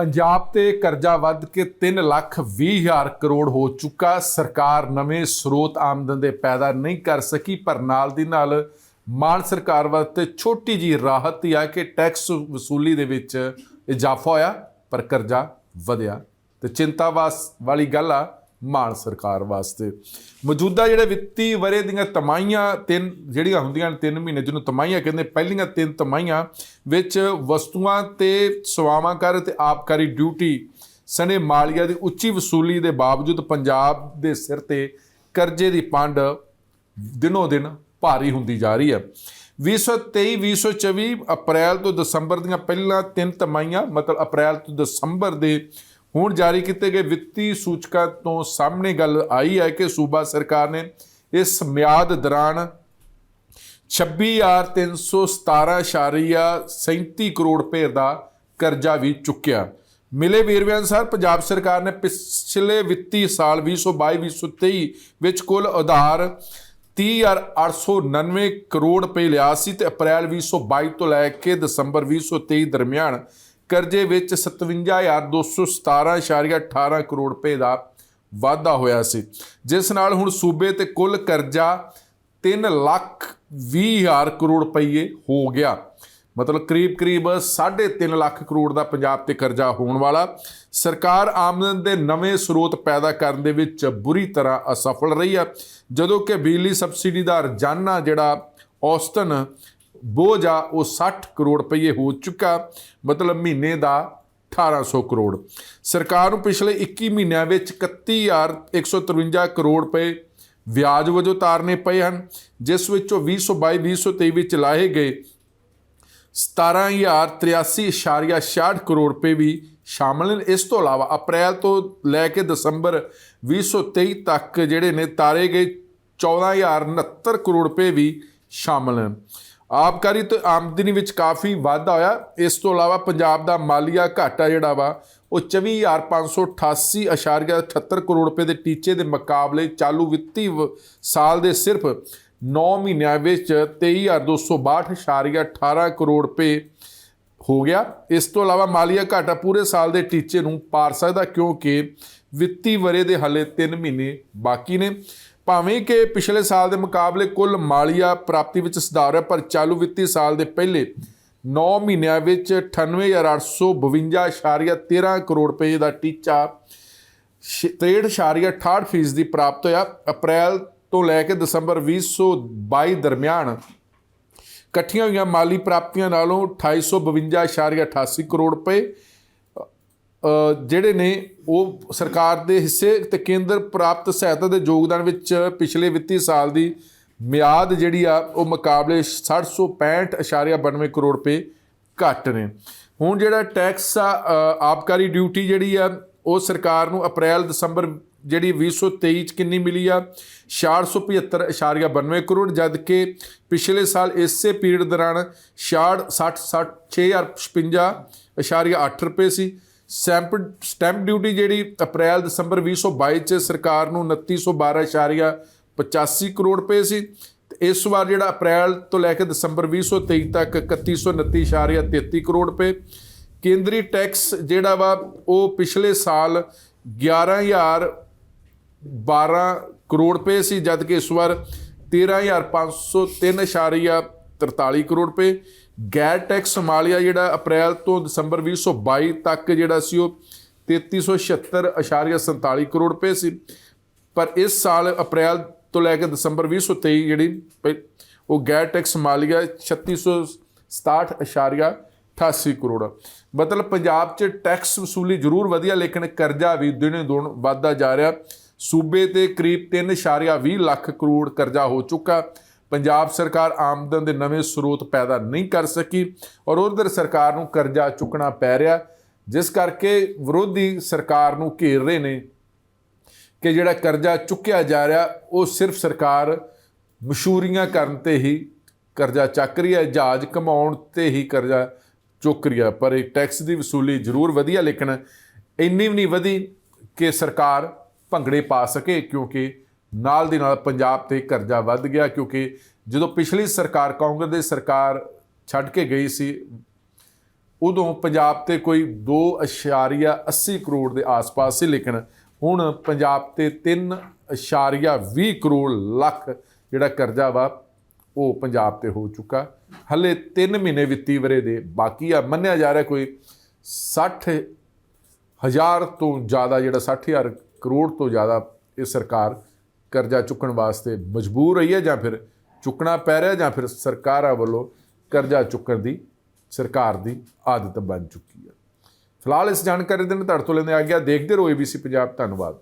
ਪੰਜਾਬ ਤੇ ਕਰਜ਼ਾ ਵੱਧ ਕੇ 3 ਲੱਖ 20 ਹਜ਼ਾਰ ਕਰੋੜ ਹੋ ਚੁੱਕਾ। ਸਰਕਾਰ ਨਵੇਂ ਸਰੋਤ ਆਮਦਨ ਦੇ ਪੈਦਾ ਨਹੀਂ ਕਰ ਸਕੀ, ਪਰ ਨਾਲ ਦੀ ਨਾਲ ਮਾਨ ਸਰਕਾਰ ਵਾਸਤੇ ਛੋਟੀ ਜੀ ਰਾਹਤ ਹੀ ਆ ਕਿ ਟੈਕਸ ਵਸੂਲੀ ਦੇ ਵਿੱਚ ਇਜ਼ਾਫਾ ਹੋਇਆ, ਪਰ ਕਰਜ਼ਾ ਵਧਿਆ। ਤੇ ਚਿੰਤਾ ਵਾਸ, ਵਾਲੀ ਗੱਲ ਆ ਮਾਨ ਸਰਕਾਰ ਵਾਸਤੇ। ਮੌਜੂਦਾ ਜਿਹੜੇ ਵਿੱਤੀ ਵਰੇ ਦੀਆਂ ਤਮਾਈਆਂ ਤਿੰਨ, ਜਿਹੜੀਆਂ ਹੁੰਦੀਆਂ ਨੇ ਤਿੰਨ ਮਹੀਨੇ, ਜਿਹਨੂੰ ਤਮਾਈਆਂ ਕਹਿੰਦੇ, ਪਹਿਲੀਆਂ ਤਿੰਨ ਤਮਾਈਆਂ ਵਿੱਚ ਵਸਤੂਆਂ ਤੇ ਸੇਵਾਵਾਂ ਕਰ ਤੇ ਆਬਕਾਰੀ ਡਿਊਟੀ ਸਣੇ ਮਾਲੀਆ ਦੀ ਉੱਚੀ ਵਸੂਲੀ ਦੇ ਬਾਵਜੂਦ ਪੰਜਾਬ ਦੇ ਸਿਰ ਤੇ ਕਰਜ਼ੇ ਦੀ ਪੰਡ ਦਿਨੋ ਦਿਨ ਭਾਰੀ ਹੁੰਦੀ ਜਾ ਰਹੀ ਹੈ। 2023 2024 ਅਪ੍ਰੈਲ ਤੋਂ ਦਸੰਬਰ ਦੀਆਂ ਪਹਿਲਾਂ ਤਿੰਨ ਤਿਮਾਹੀਆਂ, ਮਤਲਬ ਅਪ੍ਰੈਲ ਤੋਂ ਦਸੰਬਰ ਦੇ ਹੁਣ ਜਾਰੀ ਕੀਤੇ ਗਏ ਵਿੱਤੀ ਸੂਚਕਾਂ ਤੋਂ ਸਾਹਮਣੇ ਗੱਲ ਆਈ ਹੈ ਕਿ ਸੂਬਾ ਸਰਕਾਰ ਨੇ ਇਸ ਮਿਆਦ ਦੌਰਾਨ 26317.37 ਕਰੋੜ ਰੁਪਏ ਦਾ ਕਰਜ਼ਾ ਵੀ ਚੁੱਕਿਆ। ਮਿਲੇ ਵੇਰਵੇ ਅਨੁਸਾਰ ਪੰਜਾਬ ਸਰਕਾਰ ਨੇ ਪਿਛਲੇ ਵਿੱਤੀ ਸਾਲ 2022-2023 ਵਿੱਚ ਕੁੱਲ ਉਧਾਰ 30899 ਕਰੋੜ ਰੁਪਏ ਲਿਆ ਸੀ ਤੇ ਅਪ੍ਰੈਲ 2022 ਤੋਂ ਲੈ ਕੇ ਦਸੰਬਰ 2023 ਦਰਮਿਆਨ ਕਰਜ਼ੇ ਵਿੱਚ 57217.18 ਕਰੋੜ ਰੁਪਏ ਦਾ ਵਾਧਾ ਹੋਇਆ ਸੀ। ਜਿਸ ਨਾਲ ਹੁਣ ਸੂਬੇ ਤੇ ਕੁੱਲ ਕਰਜ਼ਾ 3 ਲੱਖ 20 ਹਜ਼ਾਰ ਕਰੋੜ ਰੁਪਏ ਹੋ ਗਿਆ। ਮਤਲਬ ਕਰੀਬ ਕਰੀਬ 3.5 ਲੱਖ ਕਰੋੜ ਦਾ ਪੰਜਾਬ ਤੇ ਕਰਜ਼ਾ ਹੋਣ ਵਾਲਾ। ਸਰਕਾਰ ਆਮਦਨ ਦੇ ਨਵੇਂ ਸਰੋਤ ਪੈਦਾ ਕਰਨ ਦੇ ਵਿੱਚ ਬੁਰੀ ਤਰ੍ਹਾਂ ਅਸਫਲ ਰਹੀ ਆ। ਜਦੋਂ ਕਿ ਬਿਜਲੀ ਸਬਸਿਡੀ ਦਾ ਰੋਜ਼ਾਨਾ ਜਿਹੜਾ ਔਸਤਨ ਬੋਝ ਆ, ਉਹ 60 ਕਰੋੜ ਰੁਪਏ ਹੋ ਚੁੱਕਾ, ਮਤਲਬ ਮਹੀਨੇ ਦਾ 1800 ਕਰੋੜ। ਸਰਕਾਰ ਨੂੰ ਪਿਛਲੇ 21 ਮਹੀਨਿਆਂ ਵਿੱਚ 31153 ਕਰੋੜ ਰੁਪਏ ਵਿਆਜ ਵਜੋਂ ਤਾਰਨੇ ਪਏ ਹਨ, ਜਿਸ ਵਿੱਚੋਂ 2022 2023 ਵਿੱਚ ਲਾਏ ਗਏ 17083.66 ਕਰੋੜ ਰੁਪਏ ਵੀ ਸ਼ਾਮਲ ਨੇ। ਇਸ ਤੋਂ ਇਲਾਵਾ ਅਪ੍ਰੈਲ ਤੋਂ ਲੈ ਕੇ ਦਸੰਬਰ 2023 ਤੱਕ ਜਿਹੜੇ ਨੇ, ਤਾਰੇ ਗਏ 14069 ਕਰੋੜ ਰੁਪਏ ਵੀ ਸ਼ਾਮਲ ਹਨ ਆਬਕਾਰੀ ਤੇ ਆਮਦਨੀ ਵਿੱਚ ਕਾਫੀ ਵਾਧਾ ਹੋਇਆ। ਇਸ ਤੋਂ ਇਲਾਵਾ ਪੰਜਾਬ ਦਾ ਮਾਲੀਆ ਘਾਟਾ ਜਿਹੜਾ ਵਾ, ਉਹ 24588.78 ਕਰੋੜ ਰੁਪਏ ਦੇ ਟੀਚੇ ਦੇ ਮੁਕਾਬਲੇ ਚਾਲੂ ਵਿੱਤੀ ਵ- ਸਾਲ ਦੇ ਸਿਰਫ 9 ਮਹੀਨਿਆਂ ਵਿੱਚ 23262.18 ਕਰੋੜ ਰੁਪਏ ਹੋ ਗਿਆ। ਇਸ ਤੋਂ ਇਲਾਵਾ ਮਾਲੀਆ ਘਾਟਾ ਪੂਰੇ ਸਾਲ ਦੇ ਟੀਚੇ ਨੂੰ ਪਾਰ ਸਕਦਾ ਕਿਉਂਕਿ ਵਿੱਤੀ ਵਰੇ ਦੇ ਹਲੇ 3 ਮਹੀਨੇ ਬਾਕੀ ਨੇ। ਭਾਵੇਂ ਕਿ ਪਿਛਲੇ ਸਾਲ ਦੇ ਮੁਕਾਬਲੇ ਕੁੱਲ ਮਾਲੀਆ ਪ੍ਰਾਪਤੀ ਵਿੱਚ ਸੁਧਾਰ ਹੈ, ਪਰ ਚਾਲੂ ਵਿੱਤੀ ਸਾਲ ਦੇ ਪਹਿਲੇ 9 ਮਹੀਨਿਆਂ ਵਿੱਚ 98852.13 ਕਰੋੜ ਰੁਪਏ ਦਾ ਟੀਚਾ 63.68% ਫੀਸਦੀ ਪ੍ਰਾਪਤ ਹੋਇਆ। ਅਪ੍ਰੈਲ ਤੋਂ ਲੈ ਕੇ ਦਸੰਬਰ 2022 ਦਰਮਿਆਨ ਇਕੱਠੀਆਂ ਹੋਈਆਂ ਮਾਲੀ ਪ੍ਰਾਪਤੀਆਂ ਨਾਲੋਂ 2852.88 ਕਰੋੜ ਰੁਪਏ ਜਿਹੜੇ ਨੇ ਉਹ ਸਰਕਾਰ ਦੇ ਹਿੱਸੇ ਤੇ ਕੇਂਦਰ ਪ੍ਰਾਪਤ ਸਹਾਇਤਾ ਦੇ ਯੋਗਦਾਨ ਵਿੱਚ ਪਿਛਲੇ ਵਿੱਤੀ ਸਾਲ ਦੀ ਮਿਆਦ ਜਿਹੜੀ ਆ ਉਹ ਮੁਕਾਬਲੇ 665.92 ਕਰੋੜ ਰੁਪਏ ਘੱਟ ਨੇ। ਹੁਣ ਜਿਹੜਾ ਟੈਕਸ ਆ ਅ, ਆਬਕਾਰੀ ਡਿਊਟੀ ਜਿਹੜੀ ਆ ਉਹ ਸਰਕਾਰ ਨੂੰ ਅਪ੍ਰੈਲ ਦਸੰਬਰ ਜਿਹੜੀ 2023 ਚ ਕਿੰਨੀ ਮਿਲੀ ਆ? 475.92 ਕਰੋੜ ਜਦ ਕਿ ਪਿਛਲੇ ਸਾਲ ਇਸੇ ਪੀਰੀਅਡ ਦੌਰਾਨ 66 6056.8 ਰੁਪਏ ਸੀ। ਸਟੈਂਪ ਸਟੈਂਪ ਡਿਊਟੀ ਜਿਹੜੀ ਅਪ੍ਰੈਲ, ਦਸੰਬਰ 2022 ਚ ਸਰਕਾਰ ਨੂੰ 2912.85 ਕਰੋੜ ਰੁਪਏ ਸੀ। ਤੇ ਇਸ ਵਾਰ ਜਿਹੜਾ ਅਪ੍ਰੈਲ ਤੋਂ ਲੈ ਕੇ ਦਸੰਬਰ 2023 ਤੱਕ 3129.33 ਕਰੋੜ ਰੁਪਏ। ਕੇਂਦਰੀ ਟੈਕਸ ਜਿਹੜਾ ਵਾ, ਉਹ ਪਿਛਲੇ ਸਾਲ 11000 12 ਕਰੋੜ ਰੁਪਏ ਸੀ ਜਦ ਕਿ ਇਸ ਵਾਰ 13503.43 ਕਰੋੜ ਰੁਪਏ। ਗੈਰ ਟੈਕਸ ਸਮਾਲੀਆ ਜਿਹੜਾ ਅਪ੍ਰੈਲ ਤੋਂ ਦਸੰਬਰ 2022 ਤੱਕ ਜਿਹੜਾ ਸੀ ਉਹ 3376.47 ਕਰੋੜ ਰੁਪਏ ਸੀ। ਪਰ ਇਸ ਸਾਲ ਅਪ੍ਰੈਲ ਤੋਂ ਲੈ ਕੇ ਦਸੰਬਰ 2023 ਜਿਹੜੀ ਪਹਿ- ਉਹ ਗੈਰ ਟੈਕਸ ਮਾਲੀਆ 3667.88 ਕਰੋੜ ਮਤਲਬ ਪੰਜਾਬ 'ਚ ਟੈਕਸ ਵਸੂਲੀ ਜ਼ਰੂਰ ਵਧੀਆ, ਲੇਕਿਨ ਕਰਜ਼ਾ ਵੀ ਦਿਨੇ ਦਿਨ ਵੱਧਦਾ ਜਾ ਰਿਹਾ। ਸੂਬੇ ਤੇ ਕਰੀਬ 3.20 ਲੱਖ ਕਰੋੜ ਕਰਜ਼ਾ ਹੋ ਚੁੱਕਾ। ਪੰਜਾਬ ਸਰਕਾਰ ਆਮਦਨ ਦੇ ਨਵੇਂ ਸਰੋਤ ਪੈਦਾ ਨਹੀਂ ਕਰ ਸਕੀ ਔਰ ਉਧਰ ਸਰਕਾਰ ਨੂੰ ਕਰਜ਼ਾ ਚੁੱਕਣਾ ਪੈ ਰਿਹਾ, ਜਿਸ ਕਰਕੇ ਵਿਰੋਧੀ ਸਰਕਾਰ ਨੂੰ ਘੇਰ ਰਹੇ ਨੇ ਕਿ ਜਿਹੜਾ ਕਰਜ਼ਾ ਚੁੱਕਿਆ ਜਾ ਰਿਹਾ, ਉਹ ਸਿਰਫ ਸਰਕਾਰ ਮਸ਼ਹੂਰੀਆਂ ਕਰਨ ਤੇ ਹੀ ਕਰਜ਼ਾ ਚੱਕ ਰਹੀ ਹੈ, ਜਹਾਜ਼ ਕਮਾਉਣ ਤੇ ਹੀ ਕਰਜ਼ਾ ਚੁੱਕ ਰਹੀ ਹੈ। ਪਰ ਇਹ ਟੈਕਸ ਦੀ ਵਸੂਲੀ ਜ਼ਰੂਰ ਵਧੀਆ ਲੇਕਿਨ ਇੰਨੀ ਵੀ ਨਹੀਂ ਵਧੀ ਕਿ ਸਰਕਾਰ ਭੰਗੜੇ ਪਾ ਸਕੇ, ਕਿਉਂਕਿ ਨਾਲ ਦੀ ਨਾਲ ਪੰਜਾਬ ਤੇ ਕਰਜ਼ਾ ਵੱਧ ਗਿਆ ਕਿਉਂਕਿ ਜਦੋਂ ਪਿਛਲੀ ਸਰਕਾਰ ਕਾਂਗਰਸ ਦੀ ਸਰਕਾਰ ਛੱਡ ਕੇ ਗਈ ਸੀ, ਉਦੋਂ ਪੰਜਾਬ ਤੇ ਕੋਈ 2.80 ਕਰੋੜ ਦੇ ਆਸ-ਪਾਸ ਸੀ, ਲੇਕਿਨ ਹੁਣ ਪੰਜਾਬ ਤੇ 3.20 ਕਰੋੜ ਲੱਖ ਜਿਹੜਾ ਕਰਜ਼ਾ ਵਾ, ਉਹ ਪੰਜਾਬ ਤੇ ਹੋ ਚੁੱਕਾ। ਹਲੇ 3 ਮਹੀਨੇ ਵਿੱਤੀ ਵਰੇ ਦੇ ਬਾਕੀ ਆ। ਮੰਨਿਆ ਜਾ ਰਿਹਾ ਕੋਈ 60 ਹਜ਼ਾਰ ਤੋਂ ਜ਼ਿਆਦਾ, ਜਿਹੜਾ 60000 ਕਰੋੜ ਤੋਂ ਜ਼ਿਆਦਾ ਇਹ ਸਰਕਾਰ ਕਰਜ਼ਾ ਚੁੱਕਣ ਵਾਸਤੇ ਮਜਬੂਰ ਰਹੀ ਹੈ ਜਾਂ ਫਿਰ ਚੁੱਕਣਾ ਪੈ ਰਿਹਾ ਜਾਂ ਫਿਰ ਸਰਕਾਰਾਂ ਵੱਲੋਂ ਕਰਜ਼ਾ ਚੁੱਕਣ ਦੀ ਸਰਕਾਰ ਦੀ ਆਦਤ ਬਣ ਚੁੱਕੀ ਹੈ। ਫਿਲਹਾਲ ਇਸ ਜਾਣਕਾਰੀ ਦੇ ਨਾਲ ਤੁਹਾਡੇ ਤੋਂ ਲੈਂਦੇ ਆ ਗਿਆ। ਦੇਖਦੇ ਰਹੋ ABC ਪੰਜਾਬ। ਧੰਨਵਾਦ।